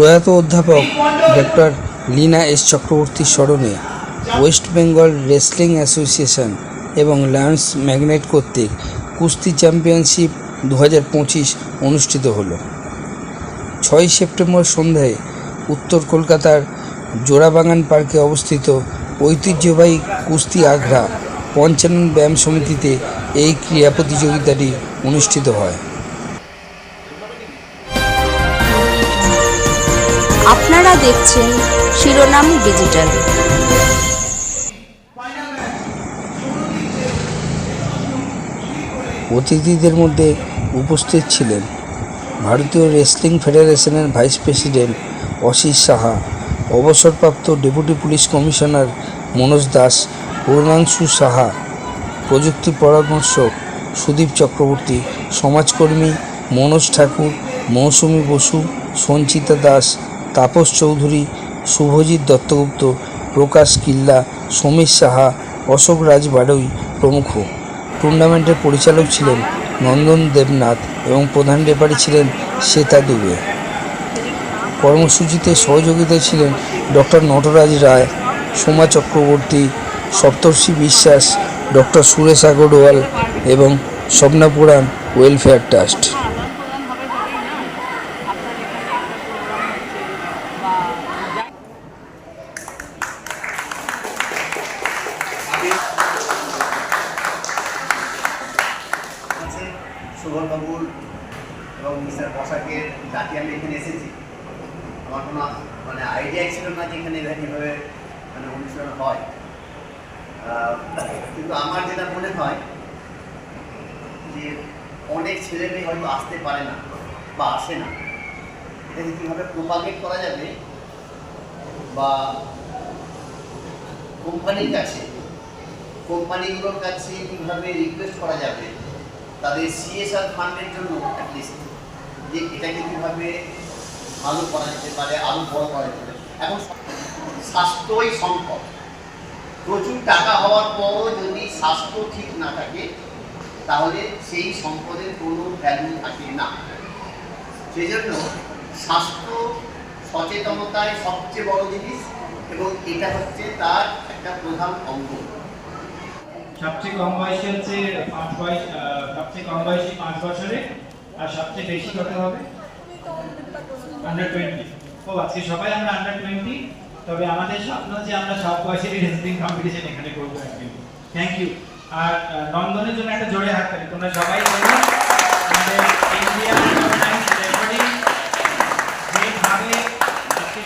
প্রয়াত অধ্যাপক doctor Leena S চক্রবর্তীর স্মরণে ওয়েস্ট বেঙ্গল রেসলিং অ্যাসোসিয়েশন এবং লায়ন্স ম্যাগনেট কর্তৃক কুস্তি চ্যাম্পিয়নশিপ দু হাজার পঁচিশ অনুষ্ঠিত হলো। ছয় সেপ্টেম্বর সন্ধ্যায় উত্তর কলকাতার জোড়াবাগান পার্কে অবস্থিত ঐতিহ্যবাহী কুস্তি আগ্রা পঞ্চানন ব্যায়াম সমিতিতে এই ক্রীড়া প্রতিযোগিতাটি অনুষ্ঠিত হয়। আপনারা দেখছেন শিরোনাম ডিজিটাল। অতিথিদের মধ্যে উপস্থিত ছিলেন ভারতীয় রেসলিং ফেডারেশনের ভাইস প্রেসিডেন্ট অশিস সাহা, অবসরপ্রাপ্ত deputy police commissioner Manoj Das, Purnanshu Saha, প্রযুক্তি পরামর্শক সুদীপ চক্রবর্তী, সমাজকর্মী মনোজ ঠাকুর, মৌসুমী বসু, সঞ্চিতা দাস তাপস চৌধুরী, শুভজিৎ দত্তগুপ্ত, প্রকাশ কিল্লা, সমীর সাহা, অশোক রাজ বাড়ই প্রমুখ। টুর্নামেন্টের পরিচালক ছিলেন নন্দন দেবনাথ এবং প্রধান রেফারি ছিলেন শ্বেতা দুবে। কর্মসূচিতে সহযোগিতায় ছিলেন ডক্টর নটরাজ রায়, সোমা চক্রবর্তী, সপ্তর্ষি বিশ্বাস, ডক্টর সুরেশ আগরওয়াল এবং স্বপ্না পুরাণ ওয়েলফেয়ার ট্রাস্ট আছে সুবলবাবুর এবং মিস্টার বসাকের ডাকে আমি এখানে এসেছি। আমার কোনো মানে আইডিয়াই ছিল না যে এখানে এভাবে মানে অনুষ্ঠান হয়। কিন্তু আমার যেটা মনে হয় যে অনেক ছেলে মেয়ে হয়তো আসতে পারে না বা আসে না। এটাকে কীভাবে প্রোপাগেট করা যাবে বা কোম্পানির কাছে কোম্পানিগুলোর কাছে কীভাবে রিকোয়েস্ট করা যাবে তাদের সিএসআর ফান্ডের জন্য অ্যাটলিস্ট যে এটাকে কীভাবে ভালো করা যেতে পারে আরও বড় করা যেতে পারে। এখন স্বাস্থ্যই সম্পদ। প্রচুর টাকা হওয়ার পরও যদি স্বাস্থ্য ঠিক না থাকে, তাহলে সেই সম্পদের কোনো ভ্যালু থাকে না। সেজন্য স্বাস্থ্য সচেতনতায় সবচেয়ে বড় জিনিস এবং এটা হচ্ছে তার একটা প্রধান অঙ্গ। সবচেয়ে কম বয়সী হচ্ছে পাঁচ বয়স সবচেয়ে কম বয়সী পাঁচ বছরে আর সবচেয়ে বেশি কত হবে? আন্ডার টোয়েন্টি ও, আজকে সবাই আমরা আন্ডার টোয়েন্টি তবে আমাদের স্বপ্ন যে আমরা সব বয়সেরই রেসলিং কম্পিটিশন এখানে করব একদিন। থ্যাংক ইউ আর নন্দনের জন্য একটা জোরে হাত তালি। তোমরা সবাই জানো, আমাদের ইন্ডিয়ান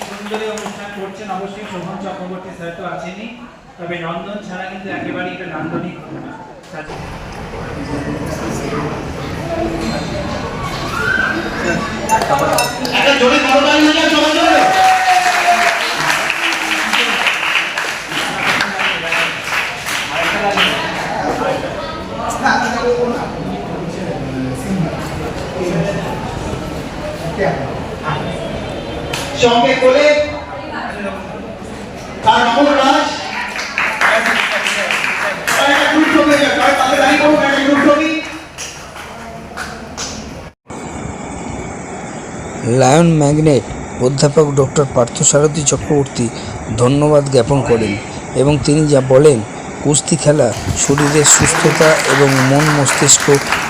সুন্দরী অনুষ্ঠান করছেন, অবশ্যই শোভন চক্রবর্তী স্যার তো আছেনই, তবে নন্দন ছাড়া কিন্তু একেবারেই এটা নান্দনিক একটা জোরে করোনা নিয়ে সবাই জোরে সঙ্গে করে তার নমন লায়ন ম্যাগনেট অধ্যাপক ডক্টর পার্থসারথী চক্রবর্তী ধন্যবাদ জ্ঞাপন করেন এবং তিনি যা বলেন, কুস্তি খেলা শরীরের সুস্থতা এবং মন মস্তিষ্ক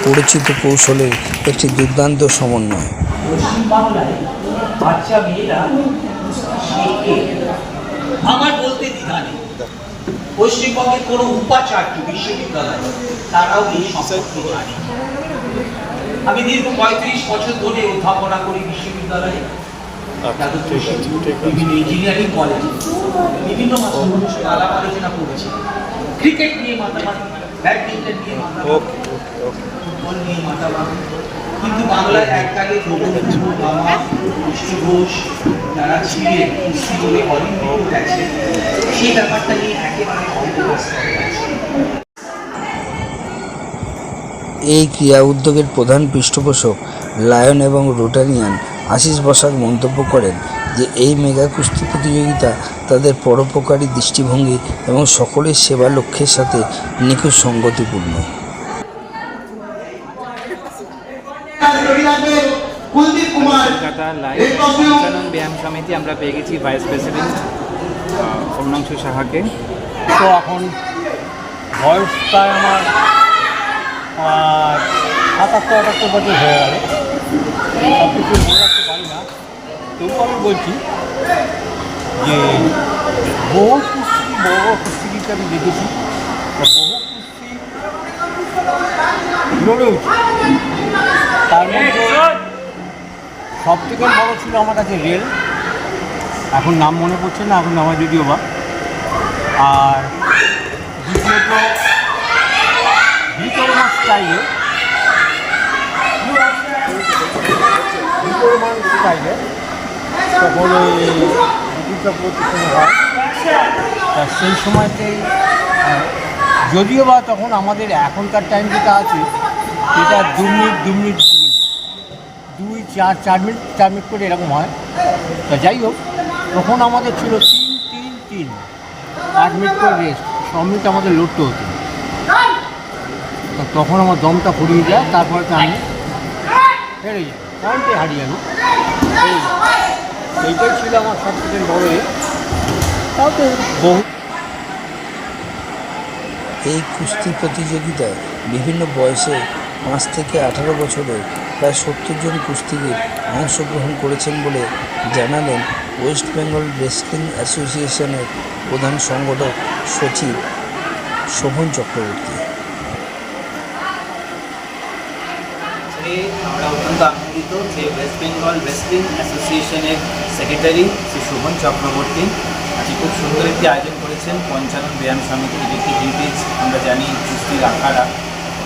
পরিচিত কৌশলের একটি দুর্দান্ত সমন্বয়। পশ্চিমবঙ্গের কোনো উপাচার্য বিশ্ববিদ্যালয় তারাও এই সম্পর্কে জানে। আমি দীর্ঘ পঁয়ত্রিশ বছর ধরে অধ্যাপনা করি বিশ্ববিদ্যালয়ে। যাদবপুর বিভিন্ন ইঞ্জিনিয়ারিং কলেজে বিভিন্ন আলাপ আলোচনা করেছি। ক্রিকেট নিয়ে মাতামাতি ব্যাডমিন্টন নিয়ে মাতামাতি ফুটবল নিয়ে মাতামাতি। কিন্তু বাংলার এককালে রবীন্দ্র বাবা কৃষ্ণ ঘোষ যারা ছিলেন কুস্তি বলে অলিম্পিকও গেছে সেই ব্যাপারটা নিয়ে একেবারে আছে এই ক্রিয়া উদ্যোগের প্রধান পৃষ্ঠপোষক লায়ন এবং রোটারিয়ান আশিস বসাক মন্তব্য করেন যে এই মেগা কুস্তি প্রতিযোগিতা তাদের পরোপকারী দৃষ্টিভঙ্গি এবং সকলের সেবা লক্ষ্যের সাথে নিখুঁত সঙ্গতিপূর্ণ। কুলদীপ কুমার কলকাতা লাইভ পঞ্চানন ব্যায়াম সমিতি আমরা পেয়ে গেছি ভাইস প্রেসিডেন্ট অরুণাংশু সাহাকে। তো এখন বয়স প্রায় আমার আহ, সাতাত্তর আটাত্তর বছর হয়ে গেল। সব কিছু মনে রাখতে পারি না। তবু আমি বলছি যে বহু কুস্তি বড় কুস্তিগিরকে আমি দেখেছি। বহু কুস্তি লড়েওছি তার মধ্যে সব থেকে বড় ছিল আমার কাছে রেল। এখন নাম মনে পড়ছে না এখন আমার যদিও বা আর দ্বিতীয়ত স্টাইলে স্টাইলে তখন হয় তা সেই সময়তেই যদিও বা তখন আমাদের এখনকার টাইম যেটা আছে, সেটা দু মিনিট দু মিনিট দুই, চার চার মিনিট চার মিনিট করে এরকম হয়। তা যাই হোক, তখন আমাদের ছিল তিন তিন তিন। আট মিনিট করে রেস্ট ছ মিনিট আমাদের লড়তে হতো। তখন আমার দমটা ফুরিয়ে যায়, তারপরে তো আমি হেরে যাই পয়েন্টে হারিয়ে আমি। এইটাই ছিল আমার সব থেকে বড় তাও তো বহু এই কুস্তি প্রতিযোগিতায় বিভিন্ন বয়সে পাঁচ থেকে আঠারো বছরে প্রায় সত্তর জন কুস্তিগির অংশগ্রহণ করেছেন বলে জানালেন ওয়েস্ট বেঙ্গল রেসলিং অ্যাসোসিয়েশনের প্রধান সংগঠক সচিব শোভন চক্রবর্তী। আজকে আমরা অত্যন্ত আনন্দিত যে ওয়েস্ট বেঙ্গল রেসলিং অ্যাসোসিয়েশনের সেক্রেটারি শ্রী শোভন চক্রবর্তী আজকে খুব সুন্দর একটি আয়োজন করেছেন পঞ্চানন ব্যায়াম সমিতি এটি একটি হেরিটেজ আমরা জানি কুস্তির আখাড়া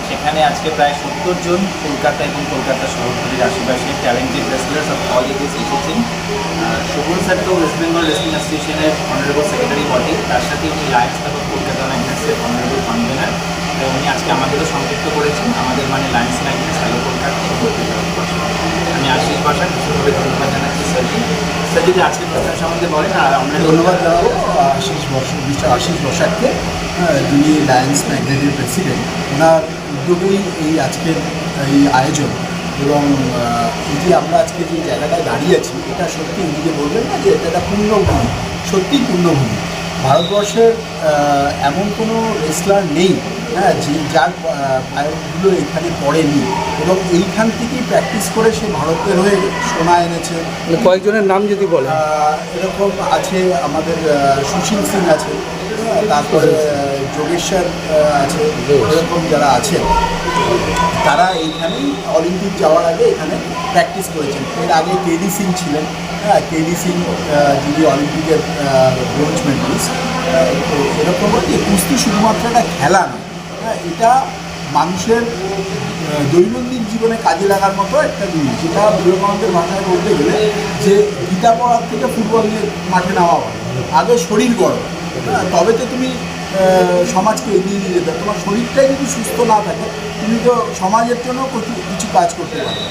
সেখানে আজকে প্রায় সত্তর জন কলকাতা এবং কলকাতা শহরতলির আশেপাশে talented wrestlers of all ages এসেছেন। শোভন স্যার তো ওয়েস্ট বেঙ্গল রেসলিং অ্যাসোসিয়েশনের অনারেবল সেক্রেটারি বটে। তার সাথে উনি লায়ন্স অফ কলকাতা নাইটসের অনারেবল কনভেনার উনি আজকে আমাদেরও সংযুক্ত করেছেন। আমাদের মানে নাইটস হ্যালো কলকাতা এবং কলকাতা। আমি আশিস বাসা বিশেষভাবে ধন্যবাদ জানাচ্ছি স্যারকে স্যার যদি আজকের প্রোগ্রাম সম্বন্ধে বলেন আর আমরা ধন্যবাদ জানাব আশিস বর্ষ মিস্টার আশিস বসাককে হ্যাঁ, যিনি লায়ন্স ম্যাগনেটের প্রেসিডেন্ট ওনার উদ্যোগেই এই আজকের এই আয়োজন এবং আহ, এই যে আমরা আজকে যে জায়গাটায় দাঁড়িয়ে আছি এটা সত্যি উনি বলবেন না যে এটা পূর্ণভূমি সত্যিই পূর্ণভূমি। ভারতবর্ষের এমন কোনো রেসলার নেই হ্যাঁ যে যার আহ, পায়গুলো এখানে পড়েনি এবং এইখান থেকেই প্র্যাকটিস করে সে ভারতের হয়ে সোনা এনেছে। কয়েকজনের নাম যদি বলে এরকম আছে আমাদের সুশীল সিং আছে হ্যাঁ, তারপরে যোগেশ্বর আছে এরকম যারা আছেন তারা এইখানেই অলিম্পিক যাওয়ার আগে এখানে প্র্যাকটিস করেছেন। এর আগে কেডি সিং ছিলেন হ্যাঁ কেডি সিং যিনি অলিম্পিকের ব্রোঞ্জ মেডেলিস্ট তো এরকম যে কুস্তি শুধুমাত্র একটা খেলা না হ্যাঁ এটা মানুষের দৈনন্দিন জীবনে কাজে লাগার মতো একটা জিনিস যেটা বিবেকানন্দের ভাষায় বলতে গেলে যে গীতা পড়ার থেকে ফুটবল নিয়ে মাঠে নামা হয়। আগে শরীর গড়ো হ্যাঁ, তবে তো তুমি সমাজকে এগিয়ে নিয়ে যেতে তোমার শরীরটাই যদি সুস্থ না থাকে তুমি তো সমাজের জন্য কিছু কাজ করতে পারো।